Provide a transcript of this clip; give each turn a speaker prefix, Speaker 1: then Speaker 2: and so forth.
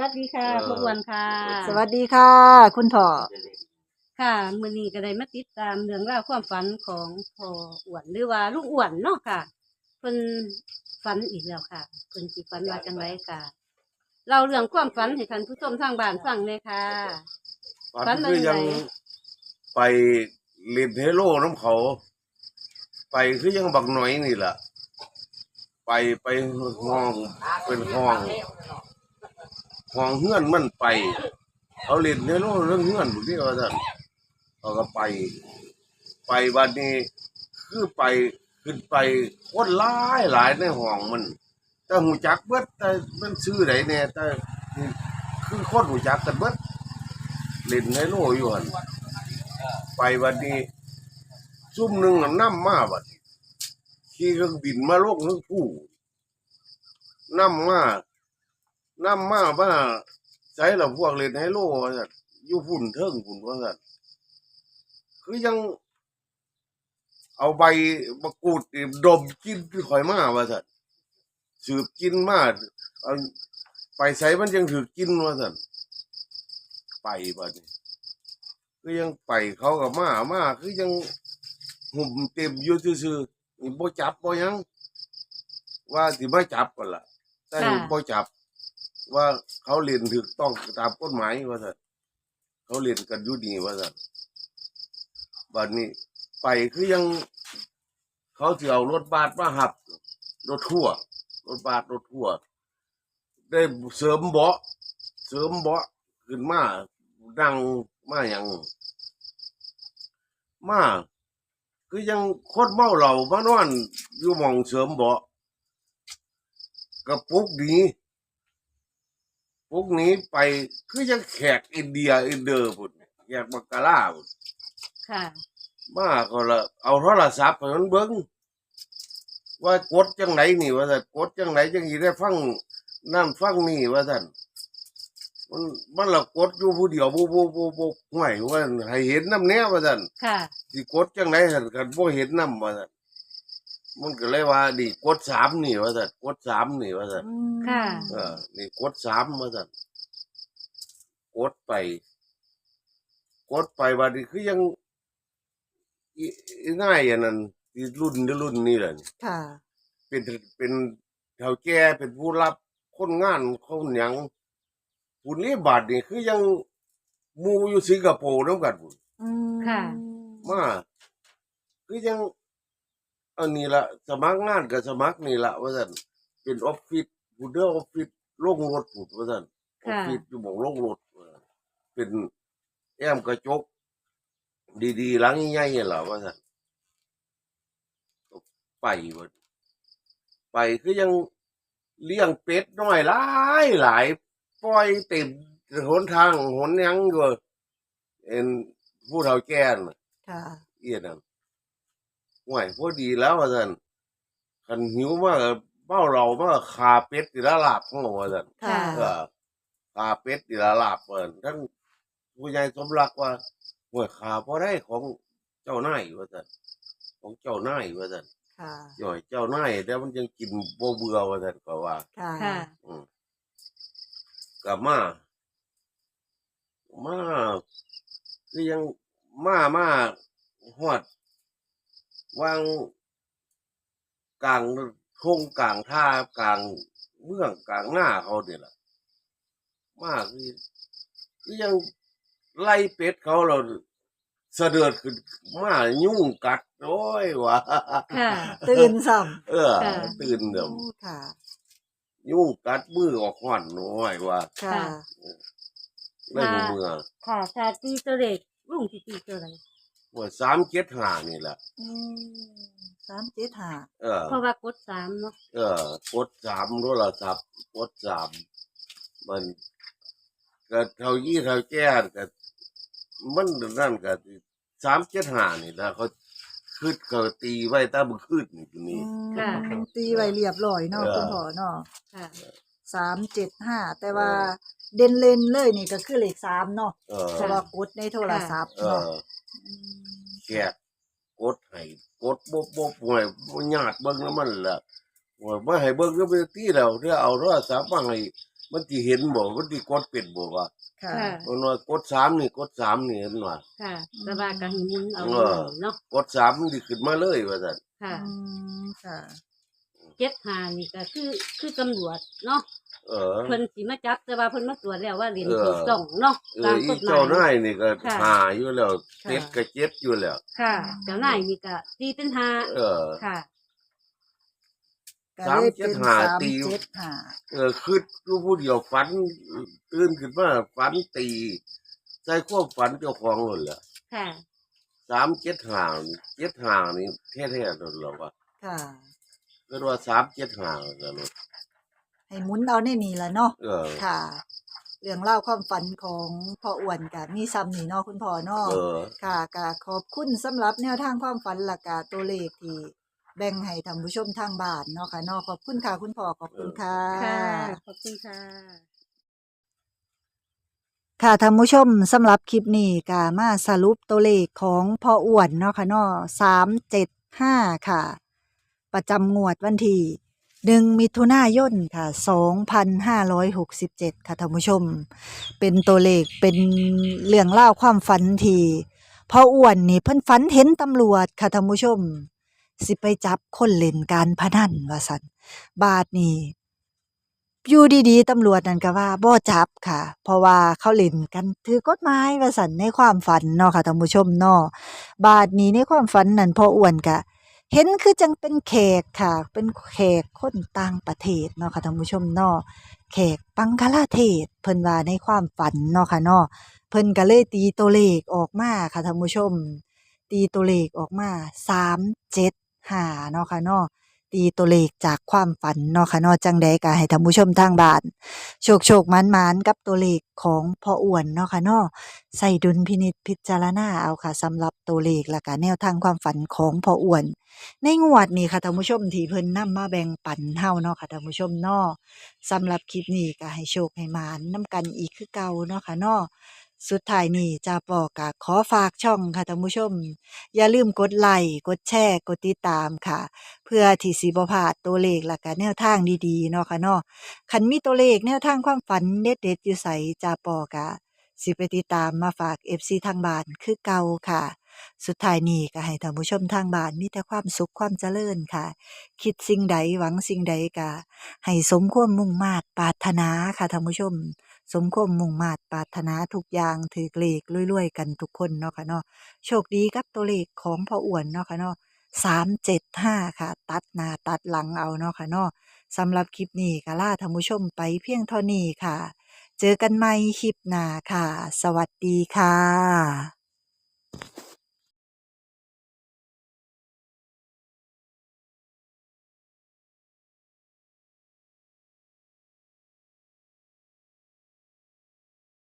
Speaker 1: วัสดีค่ะ
Speaker 2: เออ
Speaker 1: พ่ออ้วนค่ะ
Speaker 3: สวัสดีค่ะ คุณพ่อ
Speaker 1: ค่ะมื้อนี้ก็ได้มาติดตามเรื่องราวความฝันของพ่ออ้วนหรือว่าลุงอ้วนเนาะค่ะเพิ่นฝันอีกแล้วค่ะเพิ่นสิฝันว่าจังไรค่ะเราเรื่องความฝันให้ท่านผู้ชมทางบ้านฟังเลยค่ะฝั
Speaker 2: ฝั
Speaker 1: น
Speaker 2: น
Speaker 1: มา
Speaker 2: คือ
Speaker 1: จั
Speaker 2: ยังง
Speaker 1: ได
Speaker 2: ไปเล่นเฮโร่น้ำเขา ไปคือยังบักหน่อยนี่แหละไปไปห้องเป็นห้อง ห้องเฮือนมันไป เขาเล่นเฮโร่เรื่องเฮือนบุที่ว่าท่านเขาก็ไป ไปวันนี้คือไปขึ้นไปคนหลายหลายในห้องมันแต่หูจักเบิดแต่มันชื่อไหนเนี่ยแต่คือคนหูจักกันเบิดเล่นไฮโลกอยู่หันไปวันนี้ซุ่มหนึ่งน้ำมาบัดนี้ขี่เครื่องบินมาโลกทั้งผู้น้ำมา น้ำมาว่าใช้เราพวกเล่นไฮโลว่าซั่นอยู่ฝุ่นเทิงฝุ่นว่าสันคือยัง เอาใบมะกรูดนี่ดมกินคือข่อยมาว่าสันสืบกินมาเอาไปใส่มันยังถือกินว่าสันไปบัดนี้คือยังไปเขากับมามาคือยังหุ่มเต็มอยู่ซื่อๆนี่บ่จับบ่หยังว่าสิมาจับกันล่ะแต่
Speaker 1: ค่ะ
Speaker 2: บ่จับ ว่าเขาเรียนถูกต้องตามกฎหมายว่าซั่นเขาเรียนกันยู่ดีว่าซั่นบัดนี้ไปคือยัง เขาสิเอารถบัสมาหับ รถทั่ว รถบัสรถทั่ว ได้เสริมเบาะเสริมเบาะขึ้นมาดังมาอย่างมาคือยังโคตรเมาเหล่ามานอนอยู่มองเสริมเบาะกระปุกห นี้ปุกหนี้ไปคือยังแขกอินเดียอินเดอร์พุ่นแขกบังกลาพุ่น
Speaker 1: ค่ะ
Speaker 2: มาก็ละเอาโทรศัพท์ให้มันเบิ้งว่ากดจังไหนนี่ว่าแต่นกดจังไหนจังสิได้ฟังนั่นฟังนี่ว่าท่านมันมันละกดอยู่ผู้เดียวบ่บ่บ่บ่ห่วยว่าให้เห็นน้ำเนี้ยว่าท่าน
Speaker 1: ค่ะ
Speaker 2: สิกดจังไหนท่านกันบ่เห็นน้ำว่าท่าน มันก็เลยว่าดิกดสามนี่ว่าท่านกดสามนี่ว่าท่าน
Speaker 1: ค่ะ
Speaker 2: เออนี่กดสามว่าท่านกดไป กดไปวันนี้คือยังอีอีง่ายอันนั้นที่รุ่นรุ่นนี่แหละนี่
Speaker 3: ค่ะ
Speaker 2: เป็นเป็นเฒ่าแก่เป็นผู้รับคนงานคนหยังผู้นี้บาทนี่คือยังหมูอยู่สิงคโปร์น้ำกันพุ่น
Speaker 1: ค่ะ
Speaker 2: มาคือยัง อันนี้ละสมัครงานกับสมัครนี่ละว่าสันเป็นออฟฟิศผู้เดียวออฟฟิศโรงรถผุดว่าสันออ
Speaker 1: ค่ะ
Speaker 2: ฟฟิศอยู่หมองโรงรถว่าซั่นเป็นแอมกระจก ดีๆหลังใหญ่ๆล่ะว่าสันไปว่าไปคือยังเลี้ยงเป็ดน้อยหลายหลายปล่อยเต็มหนทางหนหยังอยู่เอ็นผู้เฒ่าแก่น่ะ
Speaker 3: ค่ะ
Speaker 2: เอียนั่น ห่วยพอดีแล้วว่าท่านคันหิวมากเบ้าเรามาขาเป็ดตีละลาบของเราว่าท่าน
Speaker 3: ค่ะ
Speaker 2: เออขาเป็ดตีละลาบเปิดทั้งผู้ใหญ่สมรักว่าห่วยขาพอได้ของเจ้านายว่าท่านของเจ้านายว่าท่าน
Speaker 3: ค่ะ
Speaker 2: ย่อยเจ้านายแต่มันยังกินบ่เบื่อว่าท่านก็ว่า
Speaker 3: ค่ะ
Speaker 1: ค่ะ
Speaker 2: อืมกลับมามาคือยังมามาฮอด วางกลางทงกลางท่ากลางเมืองกลางหน้าเขาเนี่ยล่ะ มาคือคือยังไล่เป็ดเขาเราเสะเดือดขึ้นมายุ่งกัดโอ้ยวะ
Speaker 1: ค่ะ
Speaker 3: ตื่นซ้
Speaker 2: เออ
Speaker 1: ค่ะ
Speaker 2: ตื่นเดิมำ
Speaker 3: ค่ะ
Speaker 2: ยุ่งกัดมือออกห่อนน้อยว่า
Speaker 3: ค่ะ
Speaker 2: ในเมือง
Speaker 1: ค่ะชาตีตัวเล็กลุงสิตีตัวอะไร
Speaker 2: ว่าสามเจ็ดห้านี่แหละ
Speaker 3: อืมสามเจ็ดห้า
Speaker 2: เออ
Speaker 1: เพราะว่ากดสามเนาะ
Speaker 2: เออกดสามโทรศัพท์กดสามมันก็เท่ายี่เท่าแก่ก็มันนั่นก็สามเจ็ดห้านี่นะเขาคืดเขาตีไว้ตามคืดนี่ทีนี้
Speaker 1: ค่ะ
Speaker 3: ตีไว้เรียบร้อยเนาะ
Speaker 2: เออ
Speaker 3: คุณพ่อเนาะ
Speaker 1: ค่ะ
Speaker 3: สามเจ็ดห้าแต่ว่าเด่นเลนเลยนี่ก็คือเลขสามเนาะ
Speaker 2: เออ
Speaker 3: เพราะว่ากดในโทรศัพท์
Speaker 2: เอ
Speaker 3: เนาะ
Speaker 2: อ แขกกดให้กดบบบบห่วยบ่ญาติเบิ่งแล้วมันล่ะห่วยบ่ให้เบิ่งก็ไปตีแล้วเดี๋ยวเอาโทรศัพท์มาให้มันสิเห็นบ่มันสิกดเป็นบ่ว่า
Speaker 3: ค่ะ
Speaker 1: ค่ะ
Speaker 2: มันว่ากดสามนี่กดสามนี่เห็นว่า
Speaker 1: ค่ะแต่ว่าก็ให้หมุนเอา
Speaker 2: เออ
Speaker 1: เนาะ
Speaker 2: กดสามมันสิขึ้นมาเลยว่าซั่น
Speaker 1: ค่ะ
Speaker 3: อืมค่ะ
Speaker 1: เจ็ดหานี่ก็คือคือตำรวจเนาะ
Speaker 2: เออ
Speaker 1: เพิ่นสิมาจับแต่ว่าเพิ่นมาตรวจแล้วว่าเรียน
Speaker 2: เออ
Speaker 1: ถูกต้องเนาะ
Speaker 2: เอ
Speaker 1: ตา
Speaker 2: อ
Speaker 1: ม
Speaker 2: อี
Speaker 1: กฎหมา
Speaker 2: เจ้ายนายนี่ก็
Speaker 1: ค่ะ
Speaker 2: หาอยู่แล้ว
Speaker 1: ค่ะ
Speaker 2: เจ็ดก็เจ็ดอยู่แล้ว
Speaker 1: ค่ะเจ้านายนี่ก็ตีเป็นหา
Speaker 2: เออ
Speaker 1: ค่ะ
Speaker 3: ก็เลยเป็น
Speaker 2: สา
Speaker 3: สามม
Speaker 2: เจ็ดห้าตี
Speaker 3: เจ็ดห้า
Speaker 2: เออคือรู้ผู้เดียวฝันตื่นขึ้นมาฝันตีใส่ความฝันเจ้าของนั่นแหละ
Speaker 1: ค่ะ
Speaker 2: สามเจ็ดห่างเจ็ดห่างนี่แท้ๆนั่นหรอวะ
Speaker 3: ค่ะ
Speaker 2: ก็ว่าสามเจ็ดห่างนั่นแหละ
Speaker 3: ให้หมุนเอาในนี่ละเนาะ
Speaker 2: เออ
Speaker 3: ค่ะ เรื่องเล่าวความฝันของพ่ออ้วนกับมีซ้ำนี่เนาะคุณพ่อเนาะ
Speaker 2: เออ
Speaker 3: ค่ะก็ขอบคุณสำหรับแนวทางความฝันหลักกาตัวเลขที่แบ่งให้ท่านผู้ชมทางบ้านเนาะค่ะเนาะขอบคุณค่ะคุณพ่อขอบคุณค่ะ
Speaker 1: ค่ะ ขอบคุณค่ะ
Speaker 3: ค่ะท่านผู้ชมสำหรับคลิปนี้ก็มาสรุปตัวเลขของพ่ออ้วนเนาะค่ะเนาะสามเจ็ดห้าค่ะ ประจำงวดวันที่ หนึ่งมิถุนายนค่ะสองพันห้าร้อยหกสิบเจ็ดค่ะท่านผู้ชม เป็นตัวเลขเป็นเรื่องเล่าความฝันทีพออ้วนนี่เพิ่นฝันเห็นตำรวจค่ะท่านผู้ชม สิไปจับคนเล่นการพนันว่าสันบาทนี่อยู่ดีๆตำรวจนั่นก็ว่าบ่จับค่ะ เพราะว่าเขาเล่นกันถือกฎหมายว่าสันในความฝันเนาะค่ะท่านผู้ชมเนาะบาทนี้ในความฝันนั่นพออ้วนก็ เห็นคือจังเป็นแขกค่ะ เป็นแขกคนต่างประเทศเนาะค่ะท่านผู้ชมเนาะแขกปังกลาเทศ เพิ่นว่าในความฝันเนาะค่ะเนาะเพิ่นก็เลยตีตัวเลขออกมาค่ะท่านผู้ชม ตีตัวเลขออกมาสามเจ็ดห้าเนาะค่ะเนาะ ตีตัวเลขจากความฝันเนาะค่ะเนาะจังใดก็ให้ท่านผู้ชมทางบ้าน โชคโชคมันมันกับตัวเลขของพ่ออ้วนเนาะค่ะเนาะใส่ดุลพินิจพิจารณาเอาค่ะสำหรับตัวเลขและก็แนวทางความฝันของพ่ออ้วน ในงวดนี้ค่ะท่านผู้ชมที่เพิ่นนำมาแบ่งปันเฮาเนาะค่ะท่านผู้ชมเนาะสำหรับคลิปนี้ก็ให้โชคให้มานนำกันอีกคือเก่าเนาะค่ะเนาะ สุดท้ายนี้จาปอกก็ขอฝากช่องค่ะท่านผู้ชม อย่าลืมกดไลค์กดแชร์กดติดตามค่ะ เพื่อที่สิบ่พลาดตัวเลขและก็แนวทางดีๆเนาะค่ะเนาะคันมีตัวเลขแนวทางความฝันเด็ดๆอยู่ไสจาปอกะสิไปติดตามมาฝาก FC ทางบ้านคือเก่าค่ะ สุดท้ายนี้ก็ให้ท่านผู้ชมทางบ้านมีแต่ความสุขความเจริญค่ะ คิดสิ่งใดหวังสิ่งใดก็ให้สมความมุ่งมาตรปรารถนาค่ะท่านผู้ชม สมความมุ่งมาตรปรารถนาทุกอย่างถือเลขรวยๆกันทุกคนเนาะค่ะเนาะโชคดีกับตัวเลขของพ่ออ้วนเนาะค่ะเนาะสามเจ็ดห้าค่ะ ตัดหน้าตัดหลังเอาเนาะค่ะเนาะสำหรับคลิปนี้ก็ล่าท่านผู้ชมไปเพียงเท่านี้ค่ะ เจอกันใหม่คลิปหน้าค่ะ สวัสดีค่ะ